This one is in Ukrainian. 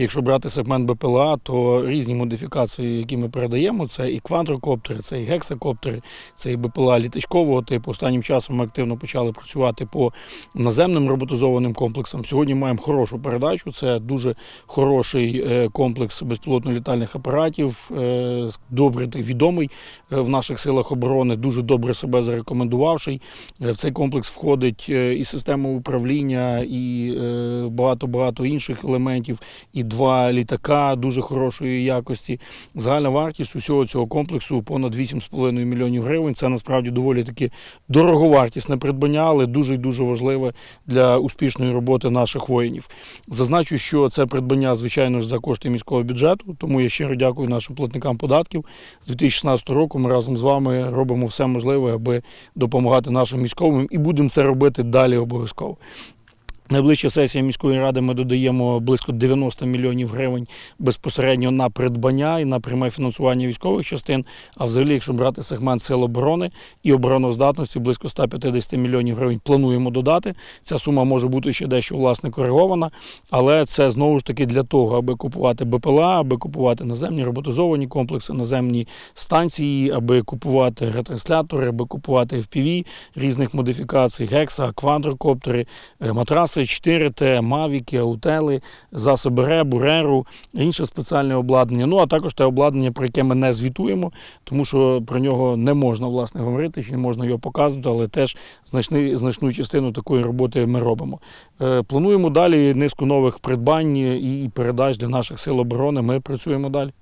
Якщо брати сегмент БПЛА, то різні модифікації, які ми передаємо, це і квадрокоптери, це і гексакоптери, це і БПЛА літачкового типу. Останнім часом ми активно почали працювати по наземним роботизованим комплексам. Сьогодні маємо хорошу передачу. Це дуже хороший е, комплекс безпілотно-літальних апаратів, е, добре відомий е, в наших силах оборони, дуже добре себе зарекомендувавший. В цей комплекс входить і система управління, і е, багато-багато інших елементів, і два літака дуже хорошої якості. Загальна вартість усього цього комплексу понад 8,5 мільйонів гривень. Це насправді доволі таки дороговартісне придбання, але дуже і дуже важливе для успішної роботи наших воїнів. Зазначу, що це придбання, звичайно ж, за кошти міського бюджету, тому я щиро дякую нашим платникам податків. З 2016 року ми разом з вами робимо все можливе, аби допомагати нашим військовим, і будемо це робити далі обов'язково. Найближча сесія міської ради ми додаємо близько 90 мільйонів гривень безпосередньо на придбання і на пряме фінансування військових частин. А взагалі, якщо брати сегмент сил оборони і обороноздатності, близько 150 мільйонів гривень плануємо додати. Ця сума може бути ще дещо власне коригована, але це знову ж таки для того, аби купувати БПЛА, аби купувати наземні роботизовані комплекси, наземні станції, аби купувати ретранслятори, аби купувати FPV різних модифікацій, гекса, квадрокоптери, е, матраси 4Т, мавіки, аутели, засоби РЕБ, РЕРу, інше спеціальне обладнання. Ну а також те обладнання, про яке ми не звітуємо, тому що про нього не можна власне говорити, чи не можна його показувати, але теж значний, значну частину такої роботи ми робимо. Е, Плануємо далі низку нових придбань і передач для наших сил оборони. Ми працюємо далі.